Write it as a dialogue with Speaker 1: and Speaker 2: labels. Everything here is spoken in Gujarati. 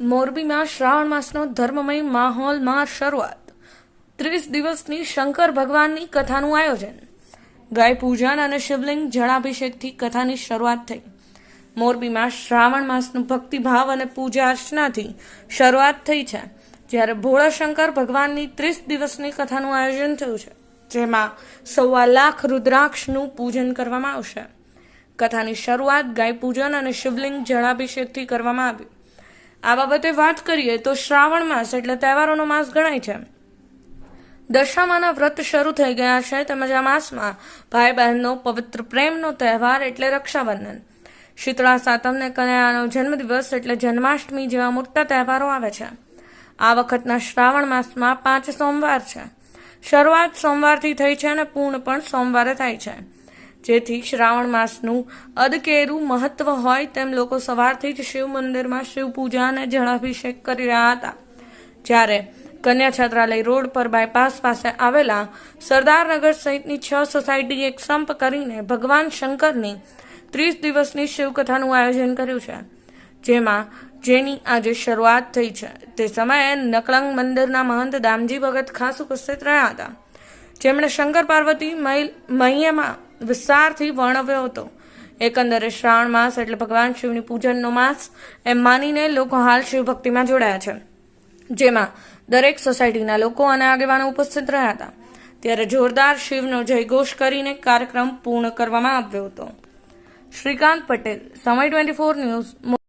Speaker 1: મોરબીમાં શ્રાવણ માસનો ધર્મમય માહોલમાં શરૂઆત. ત્રીસ દિવસની શંકર ભગવાનની કથાનું આયોજન. ગાય પૂજન અને શિવલિંગ જળાભિષેકથી કથાની શરૂઆત થઈ. મોરબીમાં શ્રાવણ માસનું ભક્તિભાવ અને પૂજા અર્ચનાથી શરૂઆત થઈ છે, જ્યારે ભોળા શંકર ભગવાનની ત્રીસ દિવસની કથાનું આયોજન થયું છે, જેમાં સવા લાખ રુદ્રાક્ષનું પૂજન કરવામાં આવશે. કથાની શરૂઆત ગાય પૂજન અને શિવલિંગ જળાભિષેકથી કરવામાં આવી. આ બાબતે વાત કરીએ તો શ્રાવણ માસ એટલે તહેવારોનો માસ ગણાય છે. દશામાના વ્રત શરૂ થઈ ગયા છે તેમજ આ માસમાં ભાઈ બહેનનો પવિત્ર પ્રેમનો તહેવાર એટલે રક્ષાબંધન. શીતળા સાતમને કન્યાનો જન્મદિવસ એટલે જન્માષ્ટમી જેવા મોટા તહેવારો આવે છે. આ વખતના શ્રાવણ માસમાં પાંચ સોમવાર છે. શરૂઆત સોમવારથી થઈ છે અને પૂર્ણ પણ સોમવારે થાય છે. જેથી શ્રાવણ માસનું અદકેરું મહત્વ હોય તેમ લોકો સવારથી જ શિવ મંદિરમાં શિવ પૂજા અને જળાભિષેક કરી રહ્યા હતા. જ્યારે કન્યા છાત્રાલય રોડ પર બાયપાસ પાસે આવેલા સરદારનગર સહિતની છ સોસાયટી એક સંપ કરીને ભગવાન શંકરની ત્રીસ દિવસની શિવકથાનું આયોજન કર્યું છે, જેમાં જેની આજે શરૂઆત થઈ છે. તે સમયે નકલંગ મંદિરના મહંત દામજી ભગત ખાસ ઉપસ્થિત રહ્યા હતા. જેમણે શંકર પાર્વતી મહિયામાં વિસ્તારથી વર્ણવ્યો હતો. એકંદરે શ્રાવણ માસ એટલે ભગવાન શિવની પૂજનનો માસ એમ માનીને લોકો હાલ શિવ ભક્તિમાં જોડાયા છે. જેમાં દરેક સોસાયટીના લોકો અને આગેવાનો ઉપસ્થિત રહ્યા હતા. ત્યારે જોરદાર શિવનો જયઘોષ કરીને કાર્યક્રમ પૂર્ણ કરવામાં આવ્યો હતો. શ્રીકાંત પટેલ, સમય ટ્વેન્ટી ફોર ન્યૂઝ